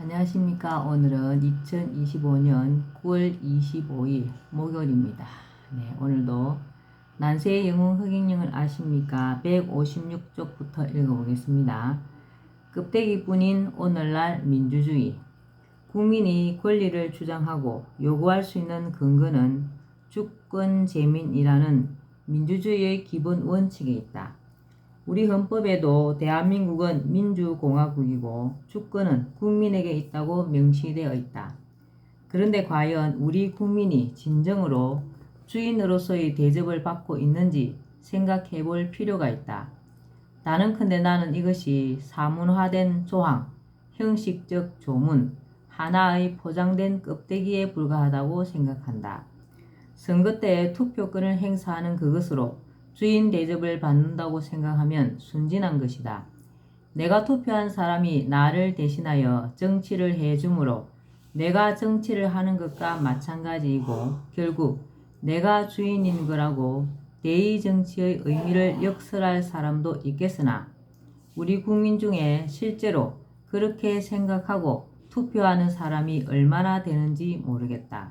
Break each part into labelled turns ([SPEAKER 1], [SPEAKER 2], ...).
[SPEAKER 1] 안녕하십니까. 오늘은 2025년 9월 25일 목요일입니다. 네, 오늘도 난세의 영웅 흑인령을 아십니까? 156쪽부터 읽어보겠습니다. 껍데기뿐인 오늘날 민주주의. 국민이 권리를 주장하고 요구할 수 있는 근거는 주권 재민이라는 민주주의의 기본 원칙에 있다. 우리 헌법에도 대한민국은 민주공화국이고 주권은 국민에게 있다고 명시되어 있다. 그런데 과연 우리 국민이 진정으로 주인으로서의 대접을 받고 있는지 생각해 볼 필요가 있다. 나는컨대 나는 이것이 사문화된 조항, 형식적 조문, 하나의 포장된 껍데기에 불과하다고 생각한다. 선거 때 투표권을 행사하는 그것으로 주인 대접을 받는다고 생각하면 순진한 것이다. 내가 투표한 사람이 나를 대신하여 정치를 해주므로 내가 정치를 하는 것과 마찬가지이고 결국 내가 주인인 거라고 대의 정치의 의미를 역설할 사람도 있겠으나 우리 국민 중에 실제로 그렇게 생각하고 투표하는 사람이 얼마나 되는지 모르겠다.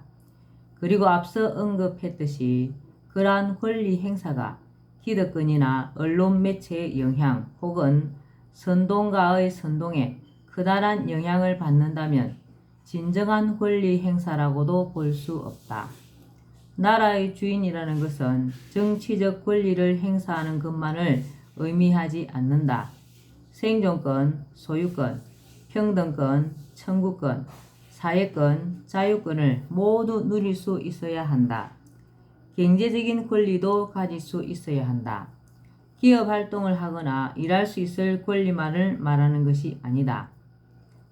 [SPEAKER 1] 그리고 앞서 언급했듯이 그러한 권리 행사가 기득권이나 언론 매체의 영향 혹은 선동가의 선동에 크다란 영향을 받는다면 진정한 권리 행사라고도 볼 수 없다. 나라의 주인이라는 것은 정치적 권리를 행사하는 것만을 의미하지 않는다. 생존권, 소유권, 평등권, 청구권, 사회권, 자유권을 모두 누릴 수 있어야 한다. 경제적인 권리도 가질 수 있어야 한다. 기업 활동을 하거나 일할 수 있을 권리만을 말하는 것이 아니다.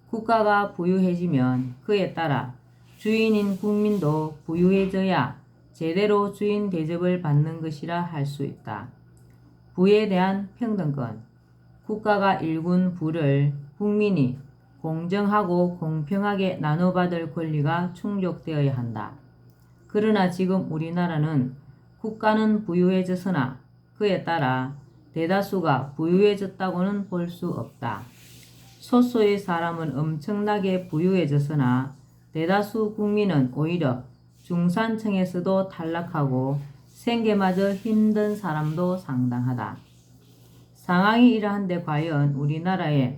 [SPEAKER 1] 국가가 부유해지면 그에 따라 주인인 국민도 부유해져야 제대로 주인 대접을 받는 것이라 할 수 있다. 부에 대한 평등권. 국가가 일군 부를 국민이 공정하고 공평하게 나눠받을 권리가 충족되어야 한다. 그러나 지금 우리나라는 국가는 부유해졌으나 그에 따라 대다수가 부유해졌다고는 볼 수 없다. 소수의 사람은 엄청나게 부유해졌으나 대다수 국민은 오히려 중산층에서도 탈락하고 생계마저 힘든 사람도 상당하다. 상황이 이러한데 과연 우리나라의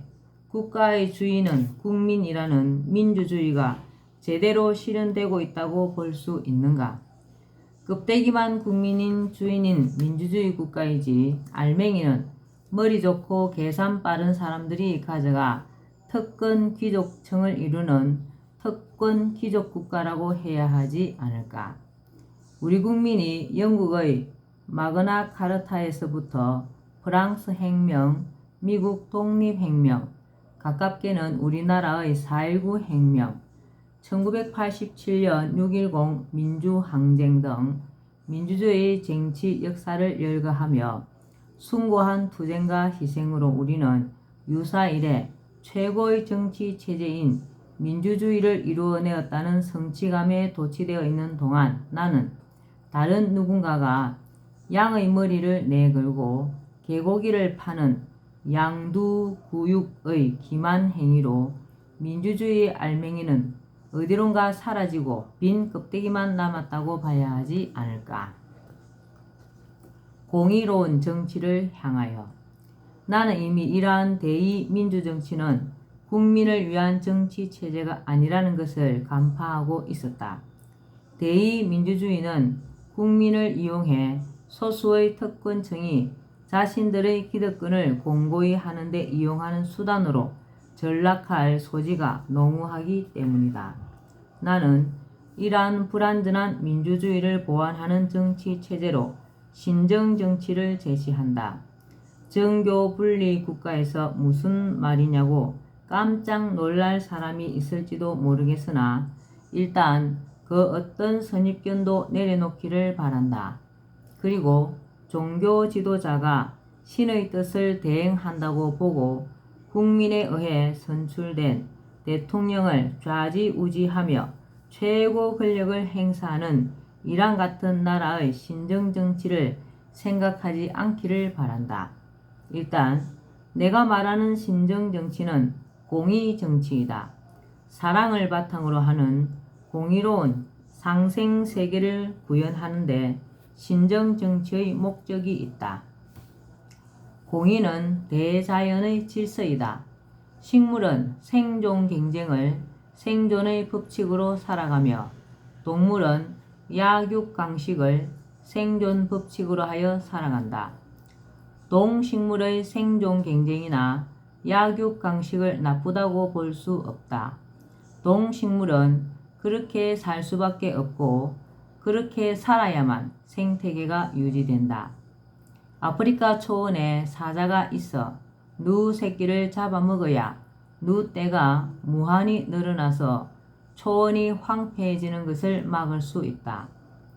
[SPEAKER 1] 국가의 주인은 국민이라는 민주주의가 제대로 실현되고 있다고 볼 수 있는가? 껍데기만 국민인 주인인 민주주의 국가이지 알맹이는 머리 좋고 계산 빠른 사람들이 가져가 특권 귀족층을 이루는 특권 귀족 국가라고 해야 하지 않을까? 우리 국민이 영국의 마그나 카르타에서부터 프랑스 혁명, 미국 독립 혁명, 가깝게는 우리나라의 4.19 혁명, 1987년 6.10 민주항쟁 등 민주주의 정치 역사를 열거하며 숭고한 투쟁과 희생으로 우리는 유사 이래 최고의 정치 체제인 민주주의를 이루어내었다는 성취감에 도취되어 있는 동안 나는 다른 누군가가 양의 머리를 내걸고 개고기를 파는 양두구육의 기만 행위로 민주주의의 알맹이는 어디론가 사라지고 빈 껍데기만 남았다고 봐야 하지 않을까. 공의로운 정치를 향하여 나는 이미 이러한 대의 민주정치는 국민을 위한 정치 체제가 아니라는 것을 간파하고 있었다. 대의 민주주의는 국민을 이용해 소수의 특권층이 자신들의 기득권을 공고히 하는 데 이용하는 수단으로 전락할 소지가 농후하기 때문이다. 나는 이러한 불완전한 민주주의를 보완하는 정치 체제로 신정 정치를 제시한다. 정교 분리 국가에서 무슨 말이냐고 깜짝 놀랄 사람이 있을지도 모르겠으나 일단 그 어떤 선입견도 내려놓기를 바란다. 그리고 종교 지도자가 신의 뜻을 대행한다고 보고 국민에 의해 선출된 대통령을 좌지우지하며 최고 권력을 행사하는 이란 같은 나라의 신정 정치를 생각하지 않기를 바란다. 일단 내가 말하는 신정 정치는 공의 정치이다. 사랑을 바탕으로 하는 공의로운 상생 세계를 구현하는데 신정 정치의 목적이 있다. 공의는 대자연의 질서이다. 식물은 생존 경쟁을 생존의 법칙으로 살아가며 동물은 약육 강식을 생존 법칙으로 하여 살아간다. 동식물의 생존 경쟁이나 약육 강식을 나쁘다고 볼 수 없다. 동식물은 그렇게 살 수밖에 없고 그렇게 살아야만 생태계가 유지된다. 아프리카 초원에 사자가 있어 누 새끼를 잡아먹어야 누 떼가 무한히 늘어나서 초원이 황폐해지는 것을 막을 수 있다.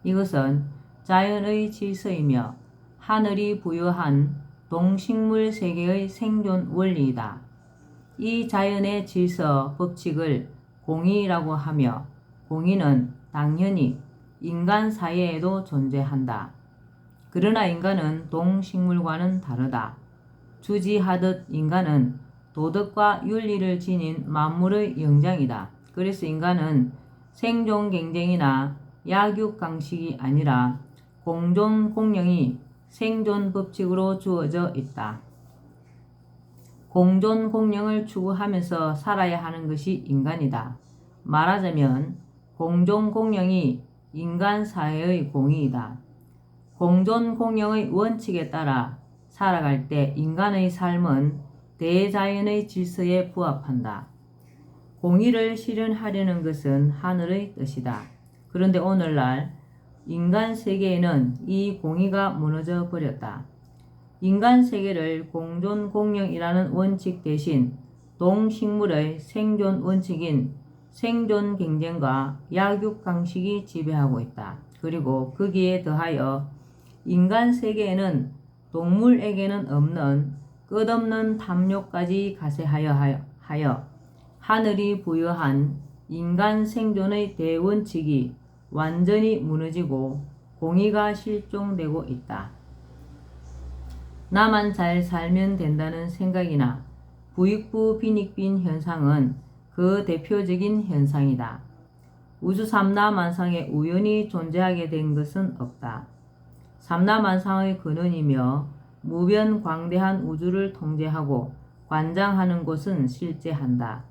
[SPEAKER 1] 이것은 자연의 질서이며 하늘이 부여한 동식물 세계의 생존 원리이다. 이 자연의 질서 법칙을 공의라고 하며 공의는 당연히 인간 사이에도 존재한다. 그러나 인간은 동식물과는 다르다. 주지하듯 인간은 도덕과 윤리를 지닌 만물의 영장이다. 그래서 인간은 생존 경쟁이나 약육 강식이 아니라 공존 공령이 생존 법칙으로 주어져 있다. 공존 공령을 추구하면서 살아야 하는 것이 인간이다. 말하자면 공존 공령이 인간 사회의 공의이다. 공존 공령의 원칙에 따라 살아갈 때 인간의 삶은 대자연의 질서에 부합한다. 공의를 실현하려는 것은 하늘의 뜻이다. 그런데 오늘날 인간 세계에는 이 공의가 무너져 버렸다. 인간 세계를 공존 공령이라는 원칙 대신 동식물의 생존 원칙인 생존 경쟁과 약육 강식이 지배하고 있다. 그리고 거기에 더하여 인간 세계에는 동물에게는 없는 끝없는 탐욕까지 가세하여 하여 하늘이 부여한 인간 생존의 대원칙이 완전히 무너지고 공의가 실종되고 있다. 나만 잘 살면 된다는 생각이나 부익부 빈익빈 현상은 그 대표적인 현상이다. 우주 삼라 만상에 우연히 존재하게 된 것은 없다. 삼라만상의 근원이며 무변 광대한 우주를 통제하고 관장하는 곳은 실제한다.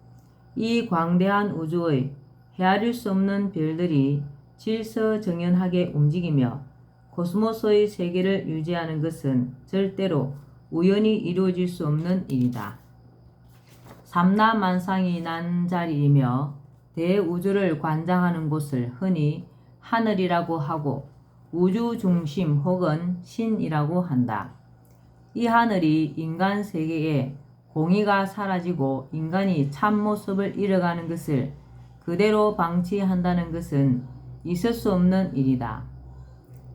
[SPEAKER 1] 이 광대한 우주의 헤아릴 수 없는 별들이 질서정연하게 움직이며 코스모스의 세계를 유지하는 것은 절대로 우연히 이루어질 수 없는 일이다. 삼라만상이 난 자리이며 대우주를 관장하는 곳을 흔히 하늘이라고 하고 우주 중심 혹은 신이라고 한다. 이 하늘이 인간 세계에 공의가 사라지고 인간이 참모습을 잃어가는 것을 그대로 방치한다는 것은 있을 수 없는 일이다.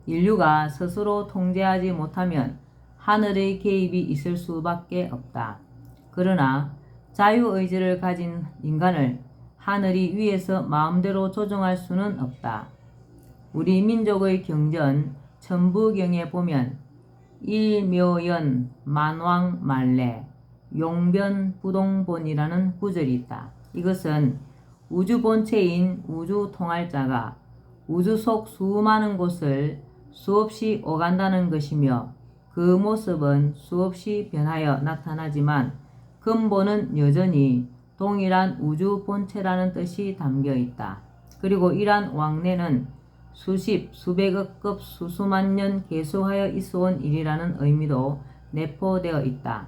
[SPEAKER 1] 인류가 스스로 통제하지 못하면 하늘의 개입이 있을 수밖에 없다. 그러나 자유의지를 가진 인간을 하늘이 위에서 마음대로 조종할 수는 없다. 우리 민족의 경전 천부경에 보면 일묘연 만왕 말래 용변 부동본이라는 구절이 있다. 이것은 우주 본체인 우주 통할자가 우주 속 수많은 곳을 수없이 오간다는 것이며 그 모습은 수없이 변하여 나타나지만 근본은 여전히 동일한 우주 본체라는 뜻이 담겨 있다. 그리고 이러한 왕래는 수십, 수백억 급 수수만 년 계속하여 있어온 일이라는 의미도 내포되어 있다.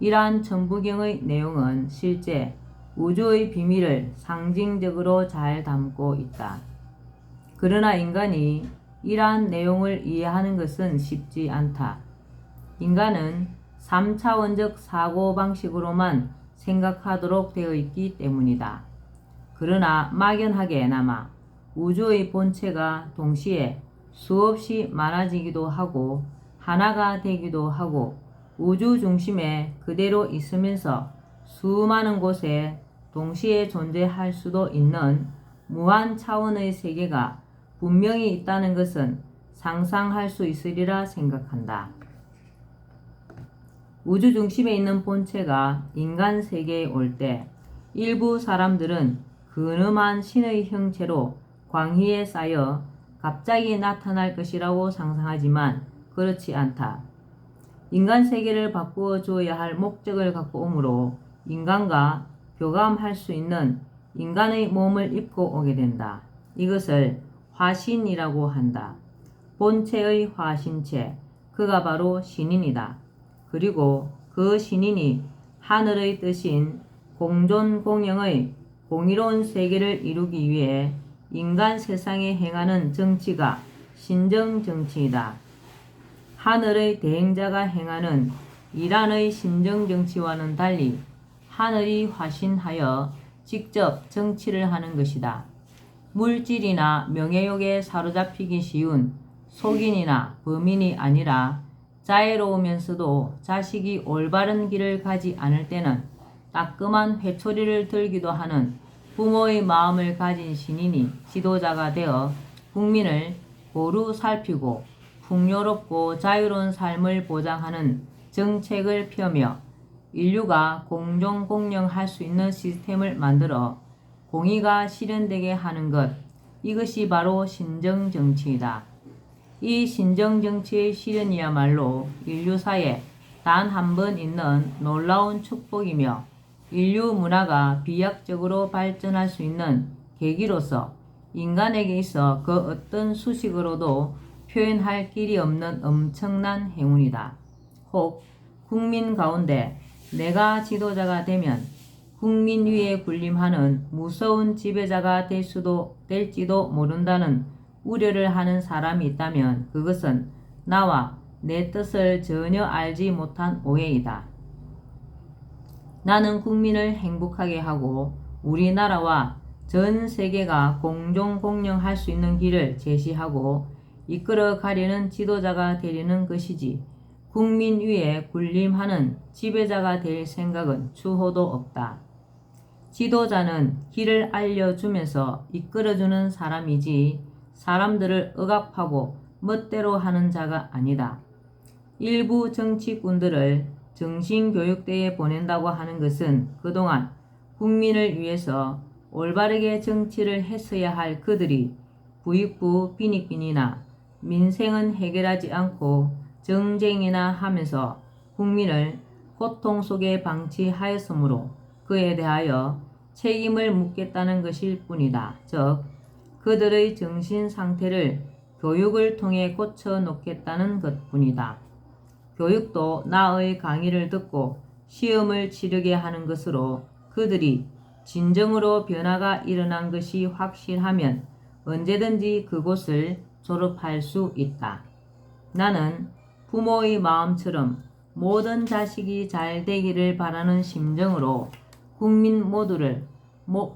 [SPEAKER 1] 이러한 천부경의 내용은 실제 우주의 비밀을 상징적으로 잘 담고 있다. 그러나 인간이 이러한 내용을 이해하는 것은 쉽지 않다. 인간은 3차원적 사고 방식으로만 생각하도록 되어 있기 때문이다. 그러나 막연하게나마 우주의 본체가 동시에 수없이 많아지기도 하고 하나가 되기도 하고 우주 중심에 그대로 있으면서 수많은 곳에 동시에 존재할 수도 있는 무한 차원의 세계가 분명히 있다는 것은 상상할 수 있으리라 생각한다. 우주 중심에 있는 본체가 인간 세계에 올 때 일부 사람들은 근엄한 신의 형체로 광희에 쌓여 갑자기 나타날 것이라고 상상하지만 그렇지 않다. 인간 세계를 바꾸어 주어야 할 목적을 갖고 오므로 인간과 교감할 수 있는 인간의 몸을 입고 오게 된다. 이것을 화신이라고 한다. 본체의 화신체, 그가 바로 신인이다. 그리고 그 신인이 하늘의 뜻인 공존공영의 공의로운 세계를 이루기 위해 인간 세상에 행하는 정치가 신정 정치이다. 하늘의 대행자가 행하는 이란의 신정 정치와는 달리 하늘이 화신하여 직접 정치를 하는 것이다. 물질이나 명예욕에 사로잡히기 쉬운 속인이나 범인이 아니라 자애로우면서도 자식이 올바른 길을 가지 않을 때는 따끔한 회초리를 들기도 하는 부모의 마음을 가진 신인이 지도자가 되어 국민을 고루 살피고 풍요롭고 자유로운 삶을 보장하는 정책을 펴며 인류가 공정공영할 수 있는 시스템을 만들어 공의가 실현되게 하는 것 이것이 바로 신정 정치이다. 이 신정 정치의 실현이야말로 인류 사에 단 한 번 있는 놀라운 축복이며 인류 문화가 비약적으로 발전할 수 있는 계기로서 인간에게 있어 그 어떤 수식으로도 표현할 길이 없는 엄청난 행운이다. 혹 국민 가운데 내가 지도자가 되면 국민 위에 군림하는 무서운 지배자가 될 수도 될지도 모른다는 우려를 하는 사람이 있다면 그것은 나와 내 뜻을 전혀 알지 못한 오해이다. 나는 국민을 행복하게 하고 우리나라와 전 세계가 공존 공영할 수 있는 길을 제시하고 이끌어 가려는 지도자가 되려는 것이지 국민 위에 군림하는 지배자가 될 생각은 추호도 없다. 지도자는 길을 알려주면서 이끌어주는 사람이지 사람들을 억압하고 멋대로 하는 자가 아니다. 일부 정치꾼들을 정신교육대에 보낸다고 하는 것은 그동안 국민을 위해서 올바르게 정치를 했어야 할 그들이 부익부 빈익빈이나 민생은 해결하지 않고 정쟁이나 하면서 국민을 고통 속에 방치하였으므로 그에 대하여 책임을 묻겠다는 것일 뿐이다. 즉, 그들의 정신 상태를 교육을 통해 고쳐 놓겠다는 것 뿐이다. 교육도 나의 강의를 듣고 시험을 치르게 하는 것으로 그들이 진정으로 변화가 일어난 것이 확실하면 언제든지 그곳을 졸업할 수 있다. 나는 부모의 마음처럼 모든 자식이 잘 되기를 바라는 심정으로 국민 모두를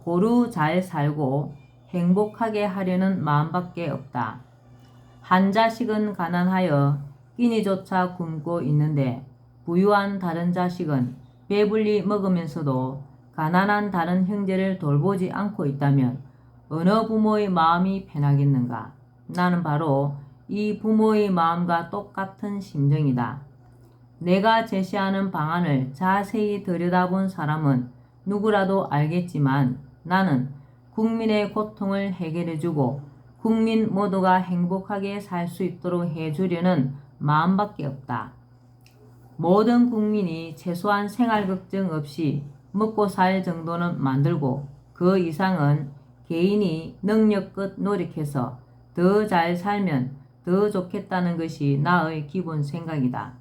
[SPEAKER 1] 고루 잘 살고 행복하게 하려는 마음밖에 없다. 한 자식은 가난하여 끼니조차 굶고 있는데 부유한 다른 자식은 배불리 먹으면서도 가난한 다른 형제를 돌보지 않고 있다면 어느 부모의 마음이 편하겠는가? 나는 바로 이 부모의 마음과 똑같은 심정이다. 내가 제시하는 방안을 자세히 들여다본 사람은 누구라도 알겠지만 나는 국민의 고통을 해결해주고 국민 모두가 행복하게 살 수 있도록 해주려는 마음밖에 없다. 모든 국민이 최소한 생활 걱정 없이 먹고 살 정도는 만들고 그 이상은 개인이 능력껏 노력해서 더 잘 살면 더 좋겠다는 것이 나의 기본 생각이다.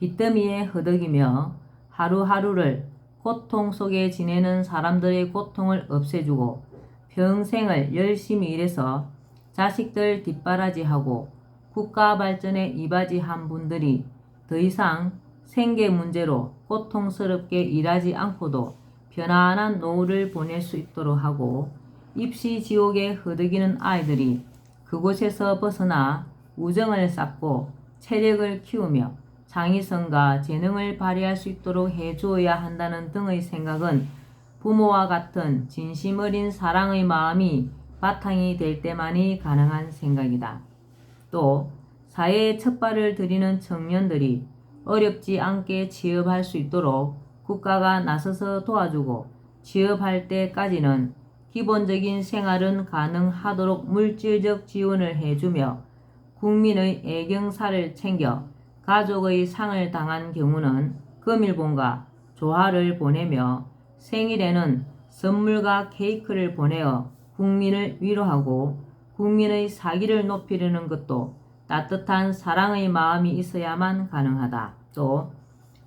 [SPEAKER 1] 빚더미에 허덕이며 하루하루를 고통 속에 지내는 사람들의 고통을 없애주고 평생을 열심히 일해서 자식들 뒷바라지하고 국가 발전에 이바지한 분들이 더 이상 생계 문제로 고통스럽게 일하지 않고도 편안한 노후를 보낼 수 있도록 하고 입시 지옥에 허덕이는 아이들이 그곳에서 벗어나 우정을 쌓고 체력을 키우며 창의성과 재능을 발휘할 수 있도록 해주어야 한다는 등의 생각은 부모와 같은 진심 어린 사랑의 마음이 바탕이 될 때만이 가능한 생각이다. 또 사회에 첫 발을 들이는 청년들이 어렵지 않게 취업할 수 있도록 국가가 나서서 도와주고 취업할 때까지는 기본적인 생활은 가능하도록 물질적 지원을 해주며 국민의 애경사를 챙겨 가족의 상을 당한 경우는 금일봉과 조화를 보내며 생일에는 선물과 케이크를 보내어 국민을 위로하고 국민의 사기를 높이려는 것도 따뜻한 사랑의 마음이 있어야만 가능하다. 또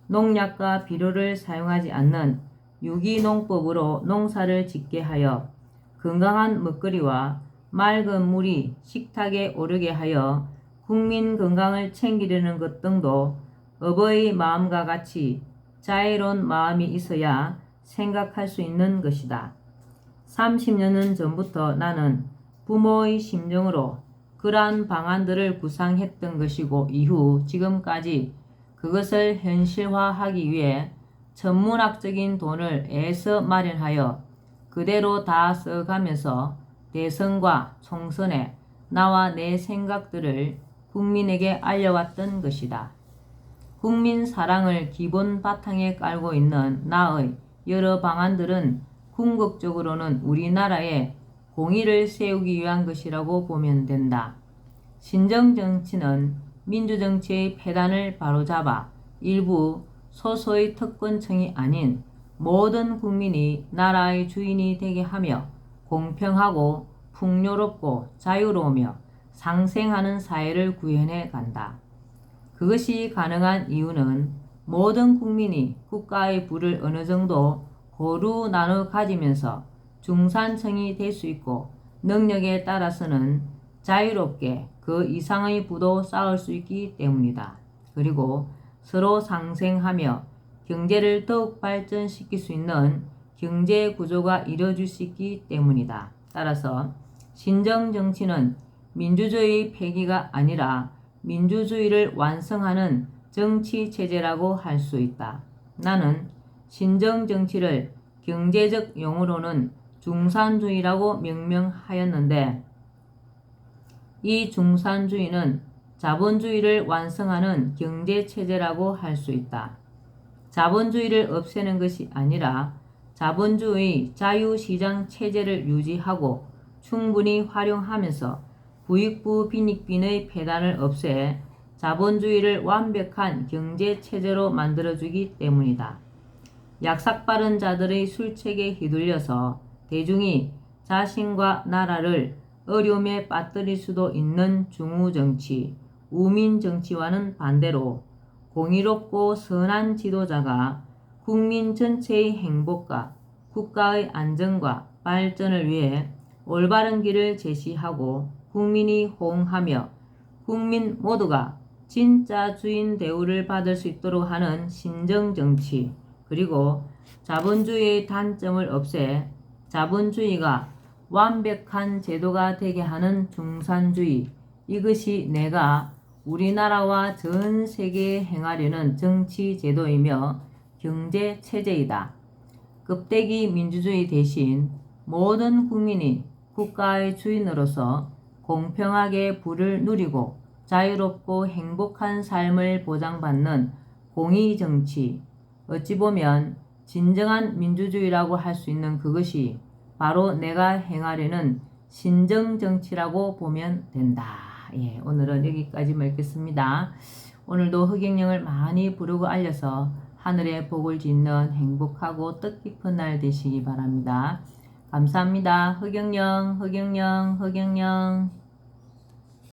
[SPEAKER 1] 농약과 비료를 사용하지 않는 유기농법으로 농사를 짓게 하여 건강한 먹거리와 맑은 물이 식탁에 오르게 하여 국민 건강을 챙기려는 것 등도 어버의 마음과 같이 자애로운 마음이 있어야 생각할 수 있는 것이다. 30년은 전부터 나는 부모의 심정으로 그러한 방안들을 구상했던 것이고 이후 지금까지 그것을 현실화하기 위해 천문학적인 돈을 애써 마련하여 그대로 다 써가면서 대선과 총선에 나와 내 생각들을 국민에게 알려왔던 것이다. 국민 사랑을 기본 바탕에 깔고 있는 나의 여러 방안들은 궁극적으로는 우리나라의 공의를 세우기 위한 것이라고 보면 된다. 신정정치는 민주정치의 폐단을 바로잡아 일부 소소의 특권층이 아닌 모든 국민이 나라의 주인이 되게 하며 공평하고 풍요롭고 자유로우며 상생하는 사회를 구현해 간다. 그것이 가능한 이유는 모든 국민이 국가의 부를 어느 정도 고루 나눠 가지면서 중산층이 될 수 있고 능력에 따라서는 자유롭게 그 이상의 부도 쌓을 수 있기 때문이다. 그리고 서로 상생하며 경제를 더욱 발전시킬 수 있는 경제 구조가 이루어질 수 있기 때문이다. 따라서 신정 정치는 민주주의 폐기가 아니라 민주주의를 완성하는 정치 체제라고 할 수 있다. 나는 신정 정치를 경제적 용어로는 중산주의라고 명명하였는데 이 중산주의는 자본주의를 완성하는 경제 체제라고 할 수 있다. 자본주의를 없애는 것이 아니라 자본주의 자유시장 체제를 유지하고 충분히 활용하면서 부익부 빈익빈의 폐단을 없애 자본주의를 완벽한 경제 체제로 만들어주기 때문이다. 약삭빠른 자들의 술책에 휘둘려서 대중이 자신과 나라를 어려움에 빠뜨릴 수도 있는 중우정치, 우민정치와는 반대로 공의롭고 선한 지도자가 국민 전체의 행복과 국가의 안정과 발전을 위해 올바른 길을 제시하고 국민이 호응하며 국민 모두가 진짜 주인 대우를 받을 수 있도록 하는 신정정치 그리고 자본주의의 단점을 없애 자본주의가 완벽한 제도가 되게 하는 중산주의 이것이 내가 우리나라와 전 세계에 행하려는 정치 제도이며 경제 체제이다. 급대기 민주주의 대신 모든 국민이 국가의 주인으로서 공평하게 부를 누리고 자유롭고 행복한 삶을 보장받는 공의 정치. 어찌 보면 진정한 민주주의라고 할 수 있는 그것이 바로 내가 행하려는 신정 정치라고 보면 된다. 예, 오늘은 여기까지 읽겠습니다. 오늘도 흑영령을 많이 부르고 알려서 하늘의 복을 짓는 행복하고 뜻깊은 날 되시기 바랍니다. 감사합니다. 흑영령, 흑영령, 흑영령.